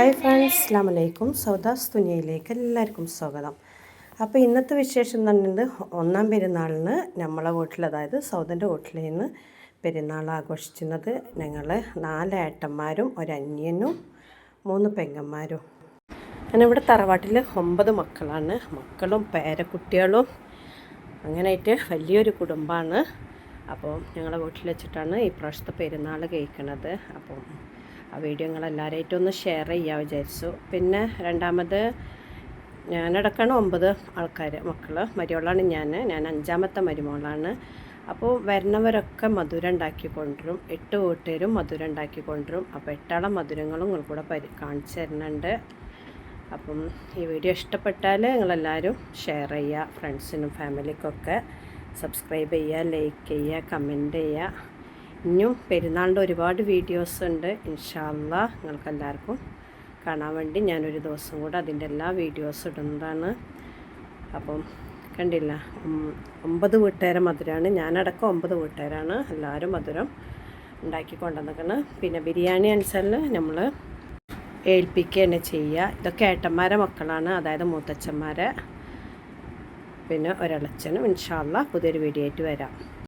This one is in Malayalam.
ഹായ് ഫ്രണ്ട്സ് അസ്ലാം വലൈക്കും സൗദാസ് തുനിയയിലേക്ക് എല്ലാവർക്കും സ്വാഗതം. അപ്പോൾ ഇന്നത്തെ വിശേഷം എന്ന് പറഞ്ഞത് ഒന്നാം പെരുന്നാളിന് നമ്മളെ വീട്ടിൽ അതായത് സൗദന്റെ വീട്ടിൽ നിന്ന് പെരുന്നാൾ ആഘോഷിക്കുന്നത് ഞങ്ങൾ നാല് ഏട്ടന്മാരും ഒരന്യനും മൂന്ന് പെങ്ങന്മാരും. ഇവിടെ തറവാട്ടിൽ ഒമ്പത് മക്കളാണ്. മക്കളും പേരക്കുട്ടികളും. അങ്ങനെയായിട്ട് വലിയൊരു കുടുംബമാണ്. അപ്പോൾ ഞങ്ങളെ വീട്ടിൽ വെച്ചിട്ടാണ് ഈ പ്രാവശ്യത്തെ പെരുന്നാൾ കഴിക്കണത്. അപ്പം ആ വീഡിയോ നിങ്ങൾ എല്ലാവരായിട്ടും ഒന്ന് ഷെയർ ചെയ്യാൻ വിചാരിച്ചു. പിന്നെ രണ്ടാമത് ഞാനടക്കാണ് ഒമ്പത് ആൾക്കാർ മക്കൾ മരുമോളാണ് ഞാൻ ഞാൻ അഞ്ചാമത്തെ മരുമോളാണ് അപ്പോൾ വരുന്നവരൊക്കെ മധുരം ഉണ്ടാക്കി കൊണ്ടുവരും. എട്ട് വീട്ടുകാരും മധുരം ഉണ്ടാക്കി കൊണ്ടുവരും. അപ്പോൾ എട്ടാളം മധുരങ്ങളും നിങ്ങൾ കൂടെ പരി കാണിച്ചു തരുന്നുണ്ട്. അപ്പം ഈ വീഡിയോ ഇഷ്ടപ്പെട്ടാൽ നിങ്ങളെല്ലാവരും ഷെയർ ചെയ്യുക ഫ്രണ്ട്സിനും ഫാമിലിക്കൊക്കെ സബ്സ്ക്രൈബ് ചെയ്യുക ലൈക്ക് ചെയ്യുക കമന്റ് ചെയ്യുക ഇനിയും പെരുന്നാളിന്റെ ഒരുപാട് വീഡിയോസ് ഉണ്ട്. ഇൻഷാല്ല നിങ്ങൾക്ക് എല്ലാവർക്കും കാണാൻ വേണ്ടി ഞാനൊരു ദിവസം കൂടെ അതിന്റെ എല്ലാ വീഡിയോസ് ഇടുന്നതാണ്. അപ്പം കണ്ടില്ല ഒമ്പത് വീട്ടുകാരെ മധുരമാണ് ഞാനടക്കം ഒമ്പത് വീട്ടുകാരാണ് എല്ലാവരും മധുരം ഉണ്ടാക്കി കൊണ്ടുവന്നിരിക്കുന്നത് പിന്നെ ബിരിയാണി അനുസരിച്ച് നമ്മൾ ഏൽപ്പിക്കുക തന്നെ ചെയ്യുക. ഇതൊക്കെ ഏട്ടന്മാരെ മക്കളാണ് അതായത് മൂത്തച്ഛന്മാരെ. പിന്നെ ഒരളച്ചനും ഇൻഷാല്ല പുതിയൊരു വീഡിയോ ആയിട്ട് വരാം.